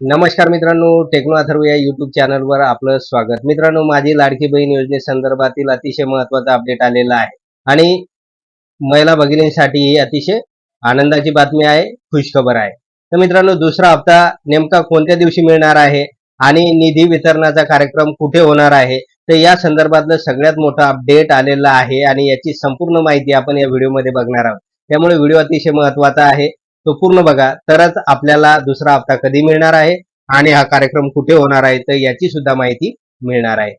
नमस्कार मित्रांनो टेक्नो अथर्व या युट्यूब चॅनलवर आपलं स्वागत. मित्रांनो माझी लाडकी बहीण योजनेसंदर्भातील अतिशय महत्त्वाचा अपडेट आलेला आहे. आणि महिला भगिनींसाठी ही अतिशय आनंदाची बातमी आहे खुशखबर आहे. तर मित्रांनो दुसरा हप्ता नेमका कोणत्या दिवशी मिळणार आहे आणि निधी वितरणाचा कार्यक्रम कुठे होणार आहे? तर या संदर्भातलं सगळ्यात मोठं अपडेट आलेलं आहे आणि याची संपूर्ण माहिती आपण या व्हिडिओमध्ये बघणार आहोत. त्यामुळे व्हिडिओ अतिशय महत्त्वाचा आहे. तो पूर्ण बघा. तरच आपल्याला दुसरा हप्ता कधी मिळणार आहे आणि हा कार्यक्रम कुठे होणार आहे तर याची सुद्धा माहिती मिळणार आहे.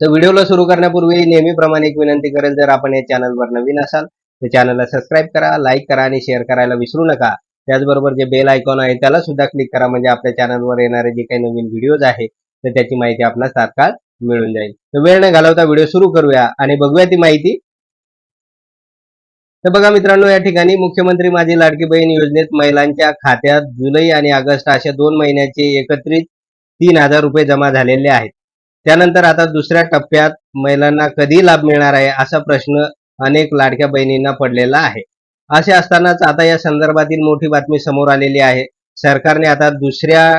तर व्हिडिओला सुरू करण्यापूर्वी नेहमीप्रमाणे एक विनंती करेल जर आपण या चॅनलवर नवीन असाल तर चॅनलला सबस्क्राईब करा लाईक करा आणि शेअर करायला विसरू नका. त्याचबरोबर जे बेल आयकॉन आहे त्याला सुद्धा क्लिक करा म्हणजे आपल्या चॅनलवर येणारे जे काही नवीन व्हिडिओज आहे तर त्याची माहिती आपल्याला तात्काळ मिळून जाईल. तर वेळ न घालवता व्हिडिओ सुरू करूया आणि बघूया ती माहिती तर बघा मित्रांनो या ठिकाणी मुख्यमंत्री माझी लाडकी बहीण योजनेत महिलांच्या खात्यात जुलै आणि ऑगस्ट अशा दोन महिन्याचे एकत्रित तीन हजार रुपये जमा झालेले आहेत. त्यानंतर आता दुसऱ्या टप्प्यात महिलांना कधी लाभ मिळणार आहे असा प्रश्न अनेक लाडक्या बहिणींना पडलेला आहे. असे असतानाच आता या संदर्भातील मोठी बातमी समोर आलेली आहे. सरकारने आता दुसऱ्या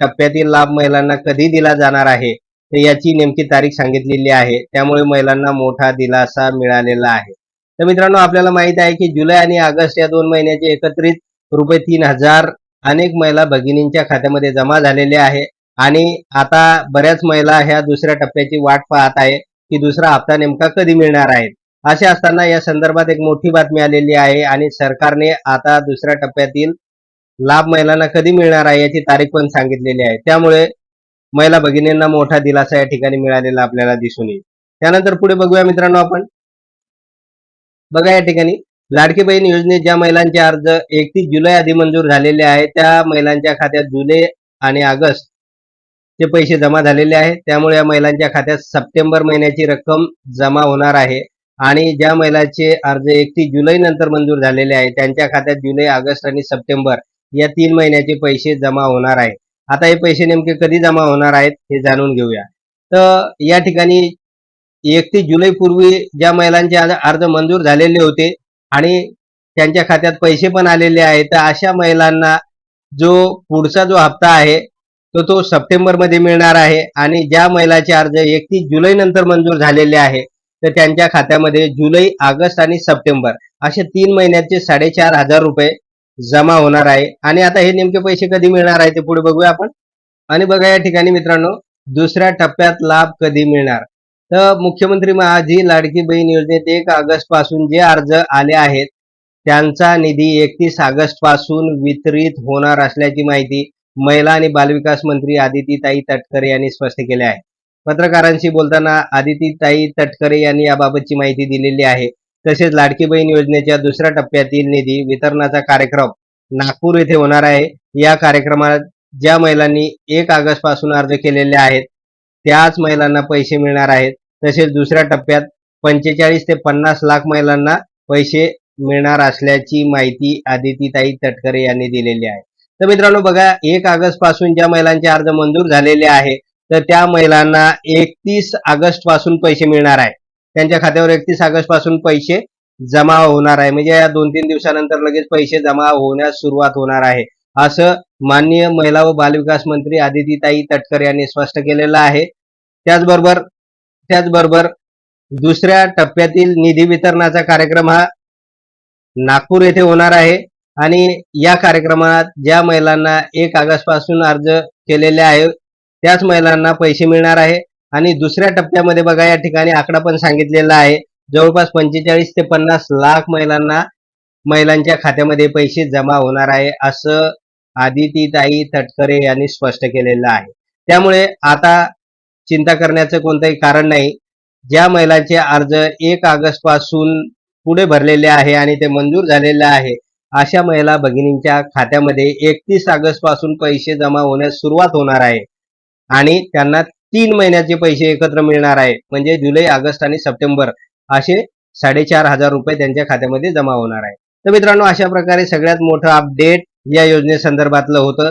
टप्प्यातील लाभ महिलांना कधी दिला जाणार आहे तर याची नेमकी तारीख सांगितलेली आहे. त्यामुळे महिलांना मोठा दिलासा मिळालेला आहे. तर मित्रांनो आपल्याला माहीत आहे की जुलै आणि ऑगस्ट या दोन महिन्याचे एकत्रित रुपये तीन हजार अनेक महिला भगिनींच्या खात्यामध्ये जमा झालेले आहे. आणि आता बऱ्याच महिला ह्या दुसऱ्या टप्प्याची वाट पाहत आहे की दुसरा हप्ता नेमका कधी मिळणार आहे? असे असताना या संदर्भात एक मोठी बातमी आलेली आहे आणि सरकारने आता दुसऱ्या टप्प्यातील लाभ महिलांना कधी मिळणार आहे याची तारीख पण सांगितलेली आहे. त्यामुळे महिला भगिनींना मोठा दिलासा या ठिकाणी मिळालेला आपल्याला दिसून येईल. त्यानंतर पुढे बघूया मित्रांनो आपण. बघा या ठिकाणी लाडकी बहीण योजनेत ज्या महिलांचे अर्ज एकतीस जुलै आधी मंजूर झालेले आहेत त्या महिलांच्या खात्यात जुलै आणि ऑगस्ट चे पैसे जमा झालेले आहेत. त्यामुळे या महिलांच्या खात्यात सप्टेंबर महिन्याची रक्कम जमा होणार आहे. आणि ज्या महिलांचे अर्ज एकतीस जुलै नंतर मंजूर झालेले आहेत त्यांच्या खात्यात जुलै ऑगस्ट आणि सप्टेंबर या तीन महिन्याचे पैसे जमा होणार आहे आता हे पैसे नेमके कधी जमा होणार आहेत हे जाणून घेऊया. तर या ठिकाणी एकतीस जुलै पूर्वी ज्या महिलांचे अर्ज मंजूर झालेले होते आणि त्यांच्या खात्यात पैसे पण आलेले आहेत तर अशा महिलांना जो पुढचा जो हप्ता आहे तो तो सप्टेंबरमध्ये मिळणार आहे. आणि ज्या महिलाचे अर्ज एकतीस जुलै नंतर मंजूर झालेले आहे तर त्यांच्या खात्यामध्ये जुलै ऑगस्ट आणि सप्टेंबर असे तीन महिन्याचे साडेचार हजार रुपये जमा होणार आहे. आणि आता हे नेमके पैसे कधी मिळणार आहे ते पुढे बघूया आपण. आणि बघा या ठिकाणी मित्रांनो दुसऱ्या टप्प्यात लाभ कधी मिळणार? तर मुख्यमंत्री माझी लाडकी बहीण योजनेत एक ऑगस्टपासून जे अर्ज आले आहेत त्यांचा निधी एकतीस ऑगस्टपासून वितरित होणार असल्याची माहिती महिला आणि बालविकास मंत्री आदितीताई तटकरे यांनी स्पष्ट केले आहे. पत्रकारांशी बोलताना आदितीताई तटकरे यांनी याबाबतची माहिती दिलेली आहे. तसेच लाडकी बहीण योजनेच्या दुसऱ्या टप्प्यातील निधी वितरणाचा कार्यक्रम नागपूर येथे होणार आहे. या कार्यक्रमात ज्या महिलांनी एक ऑगस्टपासून अर्ज केलेले आहेत त्याच महिलांना पैसे मिळणार आहेत. तसेच दुसऱ्या टप्प्यात पंचेचाळीस ते पन्नास लाख महिलांना पैसे मिळणार असल्याची माहिती आदितीताई तटकरे यांनी दिलेली आहे. तर मित्रांनो बघा एक ऑगस्टपासून ज्या महिलांचे अर्ज मंजूर झालेले आहे तर त्या महिलांना एकतीस ऑगस्टपासून पैसे मिळणार आहे. त्यांच्या खात्यावर एकतीस ऑगस्टपासून पैसे जमा होणार आहे. म्हणजे या दोन तीन दिवसानंतर लगेच पैसे जमा होण्यास सुरुवात होणार आहे. असं माननीय महिला व बालविकास मंत्री आदितीताई तटकरे यांनी स्पष्ट केलेलं आहे. त्याचबरोबर त्याचबरोबर दुसऱ्या टप्प्यातील निधी वितरणाचा कार्यक्रम हा नागपूर येथे होणार आहे. आणि या कार्यक्रमात ज्या महिलांना एक ऑगस्टपासून अर्ज केलेले आहे त्याच महिलांना पैसे मिळणार आहे. आणि दुसऱ्या टप्प्यामध्ये बघा या ठिकाणी आकडा पण सांगितलेला आहे. जवळपास पंचेचाळीस ते पन्नास लाख महिलांना महिलांच्या खात्यामध्ये पैसे जमा होणार आहे असं आदितीताई तटकरे यांनी स्पष्ट केलेलं आहे. त्यामुळे आता चिंता करण्याचं कोणतंही कारण नाही. ज्या महिलांचे अर्ज एक ऑगस्टपासून पुढे भरलेले आहे आणि ते मंजूर झालेले आहे अशा महिला भगिनींच्या खात्यामध्ये एकतीस ऑगस्टपासून पैसे जमा होण्यास सुरुवात होणार आहे. आणि त्यांना तीन महिन्याचे पैसे एकत्र मिळणार आहे म्हणजे जुलै ऑगस्ट आणि सप्टेंबर असे साडेचार हजार रुपये त्यांच्या खात्यामध्ये जमा होणार आहे. तर मित्रांनो अशा प्रकारे सगळ्यात मोठं अपडेट या योजनेसंदर्भातलं होतं.